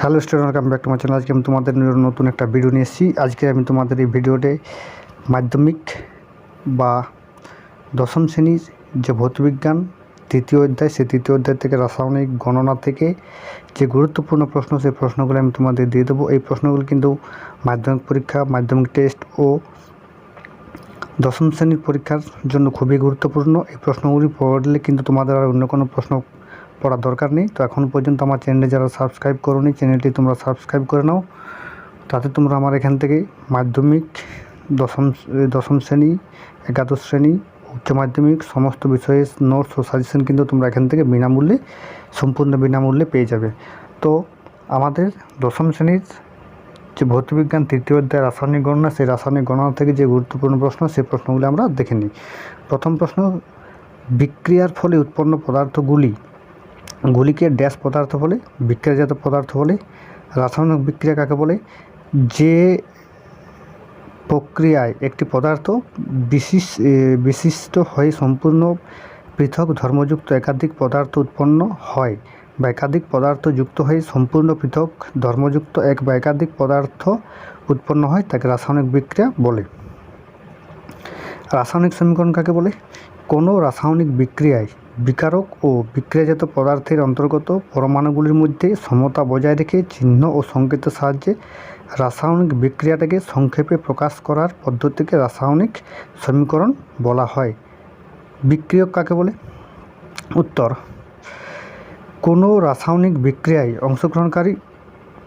Hello student, welcome back to my channel. আজকে আমি তোমাদের নতুন একটা ভিডিও নিয়ে এসেছি। আজকে আমি তোমাদের এই ভিডিওতে মাধ্যমিক বা দশম শ্রেণির যে ভৌতবিজ্ঞান তৃতীয় অধ্যায়, সেই তৃতীয় অধ্যায় থেকে রাসায়নিক গণনা থেকে যে গুরুত্বপূর্ণ প্রশ্ন, সেই প্রশ্নগুলো আমি তোমাদের দিয়ে দেবো। এই প্রশ্নগুলো কিন্তু মাধ্যমিক পরীক্ষা, মাধ্যমিক টেস্ট ও দশম শ্রেণির পরীক্ষার জন্য খুবই গুরুত্বপূর্ণ। এই প্রশ্নগুলি পড়লে কিন্তু তোমাদের আর অন্য কোনো প্রশ্ন পড়ার দরকার নেই। তো এখন পর্যন্ত আমার চ্যানেলে যারা সাবস্ক্রাইব করোনি, চ্যানেলটি তোমরা সাবস্ক্রাইব করে নাও। তাতে তোমরা আমার এখান থেকে মাধ্যমিক, দশম দশম শ্রেণি, একাদশ শ্রেণি, উচ্চ মাধ্যমিক, সমস্ত বিষয়ের নোটস ও সাজেশন কিন্তু তোমরা এখান থেকে বিনামূল্যে, সম্পূর্ণ বিনামূল্যে পেয়ে যাবে। তো আমাদের দশম শ্রেণির যে ভৌতবিজ্ঞান তৃতীয় অধ্যায় রাসায়নিক গণনা, সেই রাসায়নিক গণনা থেকে যে গুরুত্বপূর্ণ প্রশ্ন সেই প্রশ্নগুলি আমরা দেখে নিই। প্রথম প্রশ্ন, বিক্রিয়ার ফলে উৎপন্ন পদার্থগুলি গুলিকে ড্যাশ পদার্থ বলে, বিক্রিয়াজাত পদার্থ বলে, রাসায়নিক বিক্রিয়া কাকে বলে? যে প্রক্রিয়ায় একটি পদার্থ বিশিষ বিশিষ্ট হয়ে সম্পূর্ণ পৃথক, ধর্মযুক্ত, একাধিক পদার্থ উৎপন্ন হয় বা একাধিক পদার্থ যুক্ত হয়ে সম্পূর্ণ পৃথক, ধর্মযুক্ত এক বা একাধিক পদার্থ উৎপন্ন হয় তাকে রাসায়নিক বিক্রিয়া বলে। রাসায়নিক সমীকরণ কাকে বলে? কোনো রাসায়নিক বিক্রিয়ায় বিকারক ও বিক্রিয়াজাত পদার্থের অন্তর্গত পরমাণুগুলির মধ্যে সমতা বজায় রেখে চিহ্ন ও সংকেতের সাহায্যে রাসায়নিক বিক্রিয়াটাকে সংক্ষেপে প্রকাশ করার পদ্ধতিকে রাসায়নিক সমীকরণ বলা হয়। বিক্রিয়ক কাকে বলে? উত্তর, কোনো রাসায়নিক বিক্রিয়ায় অংশগ্রহণকারী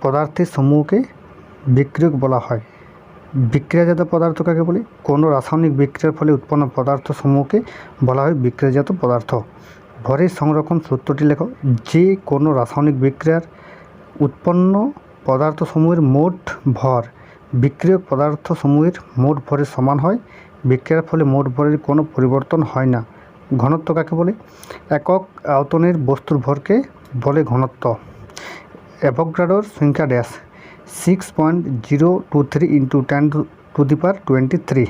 পদার্থের সমূহকে বিক্রিয়ক বলা হয়। বিক্রিয়াজাত পদার্থ কাকে বলে? কোনো রাসায়নিক বিক্রিয়ার ফলে উৎপন্ন পদার্থ সমূহকে বলা হয় বিক্রিয়াজাত পদার্থ। ভরের সংরক্ষণ সূত্রটি লেখো। যে কোনো রাসায়নিক বিক্রিয়ার উৎপন্ন পদার্থসমূহের মোট ভর বিক্রিয়ক পদার্থসমূহের মোট ভরের সমান হয়। বিক্রিয়ার ফলে মোট ভরের কোনো পরিবর্তন হয় না। ঘনত্ব কাকে বলে? একক আয়তনের বস্তুর ভরকে বলে ঘনত্ব। অ্যাভোগাড্রোর সংখ্যা dash. Six point zero two three into ten to the power twenty three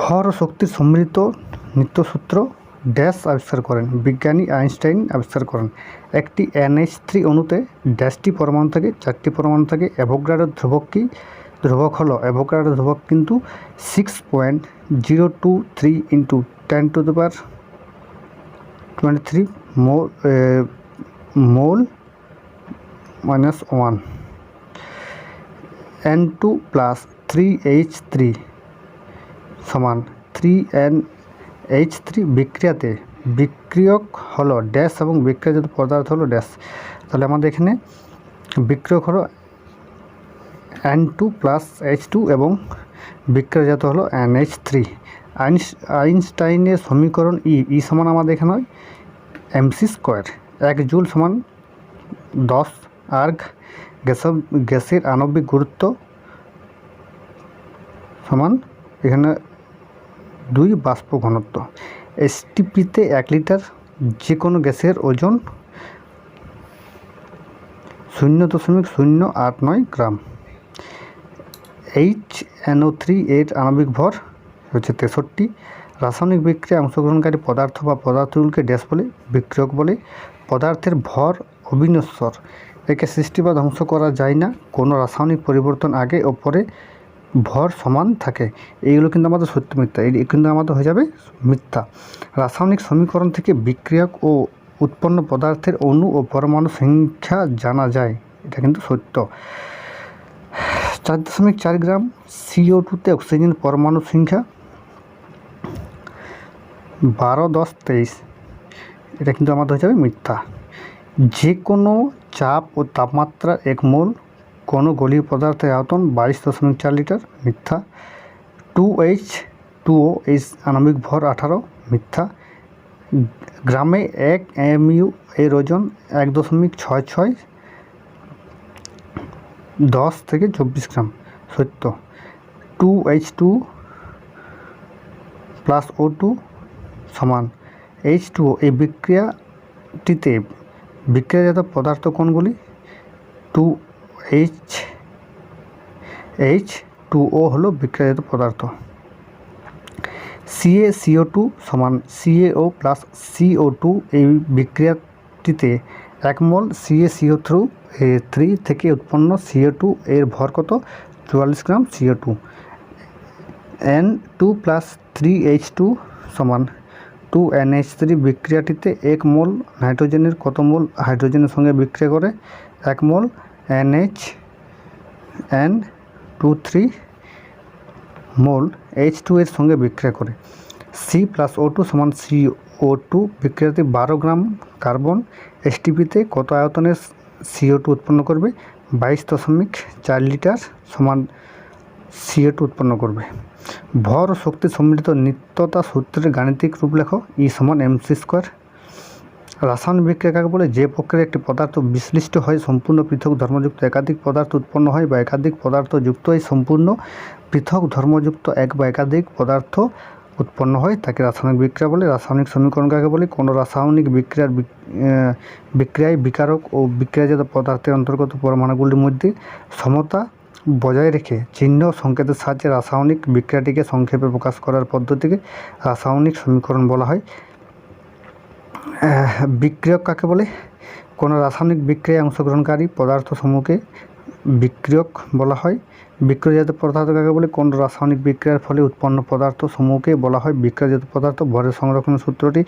ভর ও শক্তির সম্মিলিত নিত্যসূত্র ড্যাশ আবিষ্কার করেন বিজ্ঞানী আইনস্টাইন আবিষ্কার করেন একটি এনএইচ থ্রি অণুতে ড্যাশটি পরমাণু থাকে চারটি পরমাণু থাকে অ্যাভোগাড্রোর ধ্রুবক কি ধ্রুবক হলো অ্যাভোগাড্রোর ধ্রুবক কিন্তু six point zero two three into ten to the power twenty three mole mole minus one N two plus three H three সমান থ্রি এন এইচ থ্রি বিক্রিয়াতে বিক্রিয়ক হলো ড্যাশ এবং বিক্রিয়াজাত পদার্থ হলো ড্যাশ তাহলে আমাদের এখানে বিক্রিয়ক হলো N two plus H two এবং বিক্রিয়াজাত হলো এন এইচ থ্রি আইনস আইনস্টাইনের সমীকরণ ই ই সমান আমাদের এখানে হয় এমসি স্কোয়ার এক জুল সমান দশ আর্গ গ্যাস গ্যাসের আণবিক গুরুত্ব সমান এখানে দুই বাষ্প ঘনত্ব। এসটিপিতে এক লিটার যে কোনো গ্যাসের ওজন শূন্য দশমিক শূন্য আট নয় গ্রাম। এইচ এনও থ্রি এর আণবিক ভর হচ্ছে তেষট্টি। রাসায়নিক বিক্রিয়ায় অংশগ্রহণকারী পদার্থ বা পদার্থগুলিকে ড্যাশ বলে, বিক্রিয়ক বলে। পদার্থের ভর অবিনশ্বর। একে সৃষ্টি বা ধ্বংস করা যায় না। কোনো রাসায়নিক পরিবর্তন আগে ও পরে ভর সমান থাকে। এইগুলো কিন্তু আমাদের সত্য মিথ্যা। এই কিন্তু আমাদের হয়ে যাবে মিথ্যা। রাসায়নিক সমীকরণ থেকে বিক্রিয়ক ও উৎপন্ন পদার্থের অণু ও পরমাণু সংখ্যা জানা যায়। এটা কিন্তু সত্য। চার দশমিক চার গ্রাম সিও টুতে অক্সিজেন পরমাণু সংখ্যা বারো দশ তেইশ। এটা কিন্তু আমাদের হয়ে যাবে মিথ্যা। যে কোনো চাপ ও তাপমাত্রা এক মোল। কোনো গলীয় পদার্থের আয়তন বাইশ দশমিক চার লিটার, মিথ্যা। Two H, two O H আণবিক ভর আঠারো, মিথ্যা। গ্রামে এক এমইউ এর ওজন এক দশমিক ছয় ছয় দশ থেকে চব্বিশ গ্রাম, সত্য। Two H two plus O two সমান। এইচ টু এই বিক্রিয়াটিতে বিক্রিয়াজাত পদার্থ কোনগুলি? Two H H two O হলো বিক্রিয়াজাত পদার্থ। সিএ সিও টু সমান সিএও প্লাস সিও টু এই বিক্রিয়াটিতে এক mole CA CO through three থেকে উৎপন্ন সিও টু এর ভর কত? চুয়াল্লিশ gram CO two N two plus three H two সমান টু এন এইচ থ্রি বিক্রিয়াটিতে এক মোল নাইট্রোজেনের কত মোল হাইড্রোজেনের সঙ্গে বিক্রিয়া করে? এক mole N H N two three mole H two এর সঙ্গে বিক্রিয়া করে। সি প্লাস ও টু সমান সি ও টু বিক্রিয়াতে বারো গ্রাম কার্বন এসটিপিতে কত আয়তনের সিও টু উৎপন্ন করবে? বাইশ দশমিক চার লিটার সমান সিও টু উৎপন্ন করবে। ভর ও শক্তি সম্মিলিত নিত্যতা সূত্রের গাণিতিক রূপ লেখো ই সমান এম সি স্কোয়ার রাসায়নিক বিক্রিয়া কাকে বলে? যে প্রক্রিয়ায় একটি পদার্থ বিশ্লিষ্ট হয় সম্পূর্ণ পৃথক ধর্মযুক্ত একাধিক পদার্থ উৎপন্ন হয় বা একাধিক পদার্থ যুক্ত হয় সম্পূর্ণ পৃথক ধর্মযুক্ত এক বা একাধিক পদার্থ উৎপন্ন হয়, তাকে রাসায়নিক বিক্রিয়া বলে। রাসায়নিক সমীকরণ কাকে বলে? কোনো রাসায়নিক বিক্রিয়ার বিক- বিক্রিয়ায় বিকারক ও বিক্রিয়াজাত পদার্থের অন্তর্গত পরমাণুগুলির মধ্যে সমতা বজায় রেখে চিহ্ন সংকেতের সাহায্যে রাসায়নিক বিক্রিয়াটিকে সংক্ষেপে প্রকাশ করার পদ্ধতিকে রাসায়নিক সমীকরণ বলা হয়। বিক্রিয়ক কাকে বলে? কোনো রাসায়নিক বিক্রিয়ায় অংশগ্রহণকারী পদার্থসমূহকে বিক্রিয়ক বলা হয়। বিক্রিয়াজাত পদার্থ কাকে বলে কোন রাসায়নিক বিক্রিয়ার ফলে উৎপন্ন পদার্থ সমূহকে বলা হয় বিক্রিয়াজাত পদার্থ। ভরের সংরক্ষণ সূত্রটি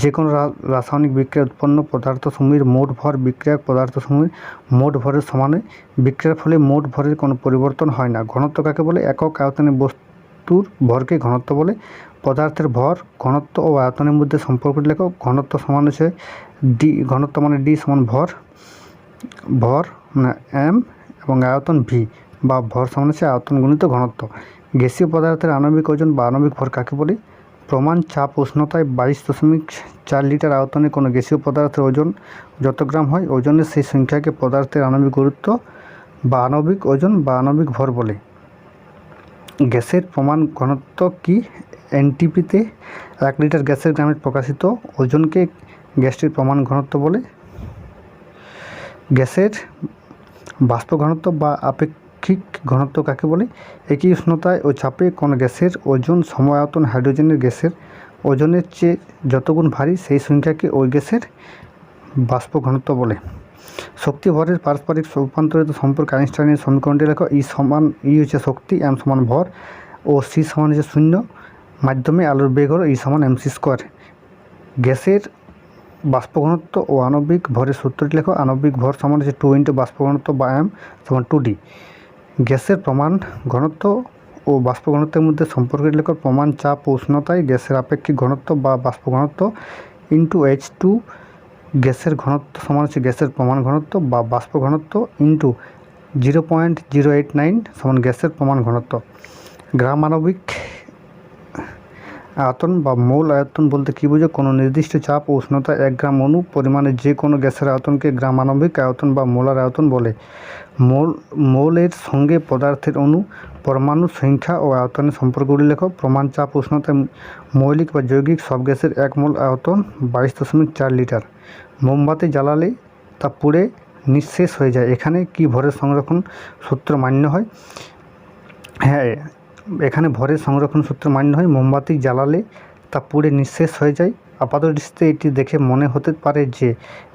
যে কোনো রাসায়নিক বিক্রিয়া উৎপন্ন পদার্থসমূহের মোট ভর বিক্রিয়ক পদার্থসমূহের মোট ভরের সমানে। বিক্রিয়ার ফলে মোট ভরের কোনো পরিবর্তন হয় না। ঘনত্ব কাকে বলে? একক আয়তনে বস্তুর ভরকে ঘনত্ব বলে। পদার্থের ভর, ঘনত্ব ও আয়তনের মধ্যে সম্পর্ক লেখো। ঘনত্ব সমান হচ্ছে ডি, ঘনত্ব মানে ডি সমান ভর ভর মানে এম এবং আয়তন ভি বা ভর সমান হচ্ছে আয়তন গুণিত ঘনত্ব। গ্যাসীয় পদার্থের আণবিক ওজন বা আণবিক ভর কাকে বলে? প্রমাণ চাপ উষ্ণতায় বাইশ দশমিক চার লিটার আয়তনে কোনো গ্যাসীয় পদার্থের ওজন যত গ্রাম হয়, ওজনের সেই সংখ্যাকে পদার্থের আণবিক গুরুত্ব বা আণবিক ওজন বা আণবিক ভর বলে। গ্যাসের প্রমাণ ঘনত্ব কি? এনটিপিতে এক লিটার গ্যাসের গ্রামে প্রকাশিত ওজনকে গ্যাসটির প্রমাণ ঘনত্ব বলে। গ্যাসের বাষ্প ঘনত্ব বা আপেক্ষিক ঘনত্ব কাকে বলে? একই উষ্ণতায় ও চাপে কোনো গ্যাসের ওজন সময়তন হাইড্রোজেনের গ্যাসের ওজনের চেয়ে যতগুণ ভারী, সেই সংখ্যাকে ওই গ্যাসের বাষ্প ঘনত্ব বলে। শক্তি ভরের পারস্পরিক রূপান্তরিত সম্পর্কে আইনস্টাইনের সমীকরণটি লেখো, ই সমান, ই হচ্ছে শক্তি, এম সমান ভর, ও সি সমান হচ্ছে শূন্য। মাধ্যমে আলোর বেগ হলো ই সমান এম সি স্কোয়ার। গ্যাসের বাষ্প ঘনত্ব ও আণবিক ভরের সূত্রটি লেখো। আণবিক ভর সমান হচ্ছে টু ইন্টু বাষ্প ঘনত্ব বা এম সমান টু ডি গ্যাসের প্রমাণ ঘনত্ব ও বাষ্প ঘনত্বের মধ্যে সম্পর্কের লেখো। প্রমাণ চাপ উষ্ণতায় গ্যাসের আপেক্ষিক ঘনত্ব বা বাষ্প ঘনত্ব ইন্টু এইচ টু গ্যাসের ঘনত্ব সমান হচ্ছে গ্যাসের প্রমাণ ঘনত্ব বা বাষ্প ঘনত্ব into zero point zero eight nine সমান গ্যাসের প্রমাণ ঘনত্ব। গ্রাম আণবিক আয়তন বা মৌল আয়তন বলতে কী বোঝো কোনো নির্দিষ্ট চাপ ও উষ্ণতা, এক গ্রাম অণু পরিমাণে যে কোনো গ্যাসের আয়তনকে গ্রাম আণবিক আয়তন বা মোলার আয়তন বলে। মৌল, মৌলের সঙ্গে পদার্থের অণু পরমাণু সংখ্যা ও আয়তনের সম্পর্কগুলি লেখো প্রমাণ চাপ, উষ্ণতা, মৌলিক বা যৌগিক সব গ্যাসের এক মোল আয়তন বাইশ দশমিক চার লিটার। মোমবাতি জ্বালালে তা পুড়ে নিঃশেষ হয়ে যায়। এখানে কি ভরের সংরক্ষণ সূত্র মান্য হয়? হ্যাঁ এখানে ভরের সংরক্ষণ সূত্র মান্য হয়। মোমবাতি জ্বালালে তা পুড়ে নিঃশেষ হয়ে যায়। আপাত দৃষ্টিতে এটি দেখে মনে হতে পারে যে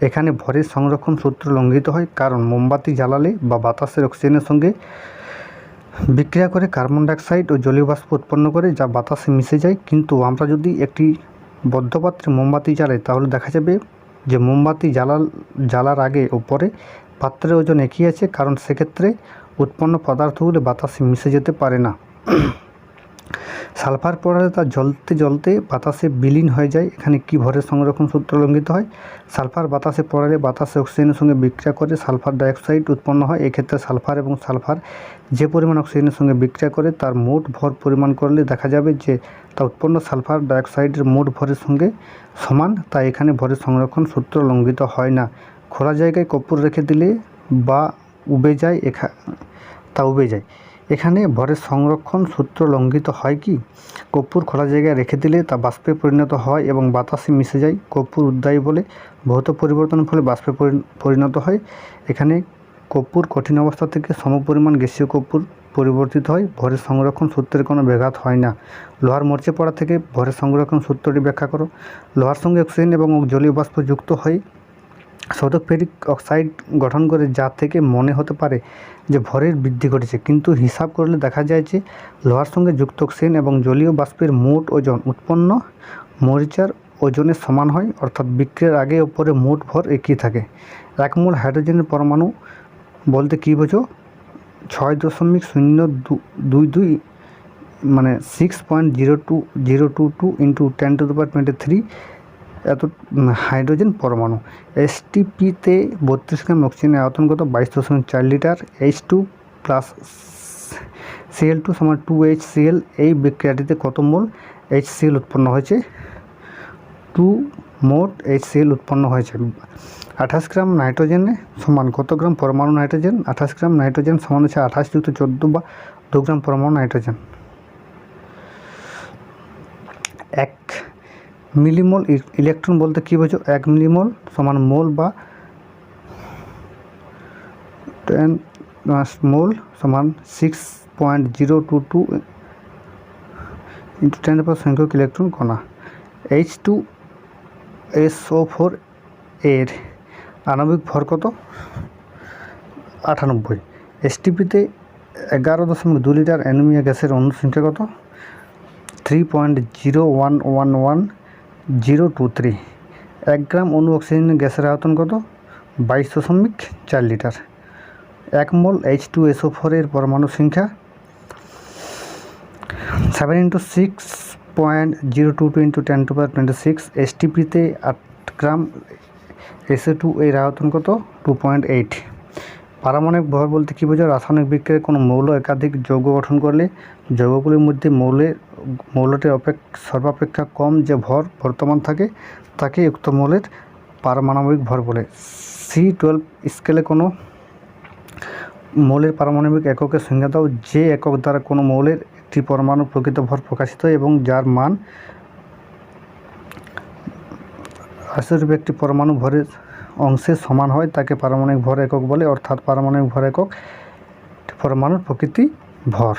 এখানে ভরের সংরক্ষণ সূত্র লঙ্ঘিত হয়, কারণ মোমবাতি জ্বালালে বা বাতাসের অক্সিজেনের সঙ্গে বিক্রিয়া করে কার্বন ডাইঅক্সাইড ও জলীয় বাষ্প উৎপন্ন করে, যা বাতাসে মিশে যায়। কিন্তু আমরা যদি একটি বদ্ধ পাত্রে মোমবাতি জ্বালাই, তাহলে দেখা যাবে যে মোমবাতি জ্বালাল, জ্বালার আগে ও পরে পাত্রের ওজন একই আছে, কারণ সেক্ষেত্রে উৎপন্ন পদার্থগুলি বাতাসে মিশে যেতে পারে না। সালফার পড়ালে তা জ্বলতে জ্বলতে বাতাসে বিলীন হয়ে যায়। এখানে কি ভরের সংরক্ষণ সূত্র লঙ্ঘিত হয়? সালফার বাতাসে পড়ালে বাতাসে অক্সিজেনের সঙ্গে বিক্রিয়া করে সালফার ডাইঅক্সাইড উৎপন্ন হয়। এক্ষেত্রে সালফার এবং সালফার যে পরিমাণ অক্সিজেনের সঙ্গে বিক্রিয়া করে তার মোট ভর পরিমাণ করলে দেখা যাবে যে তা উৎপন্ন সালফার ডাইঅক্সাইডের মোট ভরের সঙ্গে সমান। তাই এখানে ভরের সংরক্ষণ সূত্র লঙ্ঘিত হয় না। খোলা জায়গায় কর্পূর রেখে দিলে বা উবে যায়, এখা তা উবে যায়। এখানে ভরের সংরক্ষণ সূত্র লঙ্ঘিত হয় কি? কর্পূর খোলা জায়গায় রেখে দিলে তা বাষ্পে পরিণত হয় এবং বাতাসে মিশে যায়। কর্পূর উদ্দায়ী বলে ভৌত পরিবর্তনের ফলে বাষ্পে পরি- পরিণত হয়। এখানে কর্পূর কঠিন অবস্থা থেকে সমপরিমাণ গ্যাসীয় কর্পূর পরিবর্তিত হয়। ভরের সংরক্ষণ সূত্রের কোনো ব্যাঘাত হয় না। লোহার মরচে পড়া থেকে ভরের সংরক্ষণ সূত্রটি ব্যাখ্যা করো। লোহার সঙ্গে অক্সিজেন এবং জলীয় বাষ্প যুক্ত হয়। শোধক ফেরিক অক্সাইড গঠন করে যা থেকে মনে হতে পারে যে ভরের বৃদ্ধি ঘটেছে, কিন্তু হিসাব করলে দেখা যায় যে লোহার সঙ্গে যুক্ত অক্সিজেন এবং জলীয় বাষ্পের মোট ওজন উৎপন্ন মরিচার ওজনের সমান হয়, অর্থাৎ বিক্রিয়ার আগে ও পরে মোট ভর একই থাকে। এক মোল হাইড্রোজেনের পরমাণু বলতে কী বোঝো? ছয় দশমিক শূন্য দুই দুই মানে six point zero two zero two two into ten to the power twenty three এত হাইড্রোজেন পরমাণু। এসটিপিতে বত্রিশ গ্রাম অক্সিজেনের আয়তন কত? বাইশ দশমিক চার litre. H two plus CL two সমান টু এইচ সিএল এই বিক্রিয়াটিতে কত মোল? এইচ সিএল উৎপন্ন হয়েছে। টু মোট এইচ সিএল উৎপন্ন হয়েছে। আঠাশ গ্রাম নাইট্রোজেনে সমান কত গ্রাম পরমাণু নাইট্রোজেন? আঠাশ গ্রাম নাইট্রোজেন সমান হচ্ছে আঠাশ যুক্ত চোদ্দ বা দু গ্রাম পরমাণু নাইট্রোজেন এক মিলিমোল ইলেকট্রন বলতে কী বোঝো? এক মিলিমোল সমান মোল বা টেন মোল সমান six point zero two two into ten power সংখ্যক ইলেকট্রন কণা। H two S SO four এর আণবিক ভর কত? আটানব্বই। এসটিপিতে এগারো দশমিক দু লিটার অ্যানুমিয়া গ্যাসের অনুসংখ্যা কত? Three point zero one one one zero two three. এক গ্রাম অণু অক্সিজেন গ্যাসের আয়তন কত? বাইশ দশমিক চার লিটার। এক মোল এইচ টু এসও ফোরের পরমাণু সংখ্যা seven into six point zero two two into ten to power twenty six এসটিপিতে আট গ্রাম এসএ টু এর আয়তন কত? টু পয়েন্ট এইট পারমাণবিক ভর বলতে কী বোঝায়? রাসায়নিক বিক্রিয়ায় কোনো মৌল একাধিক যৌগ গঠন করলে যৌগগুলির মধ্যে মৌলের মৌলটির অপেক্ষা, সর্বাপেক্ষা কম যে ভর বর্তমান থাকে তাকে উক্ত মৌলের পারমাণবিক ভর বলে। সি টুয়েলভ স্কেলে কোনো মৌলের পারমাণবিক এককের সংজ্ঞা দাও যে একক দ্বারা কোনো মৌলের একটি পরমাণু প্রকৃত ভর প্রকাশিত এবং যার মান আসলে একটি পরমাণু ভরের অংশের সমান হয় তাকে পারমাণবিক ভর একক বলে, অর্থাৎ পারমাণবিক ভর একক পরমাণুর প্রকৃতি ভর।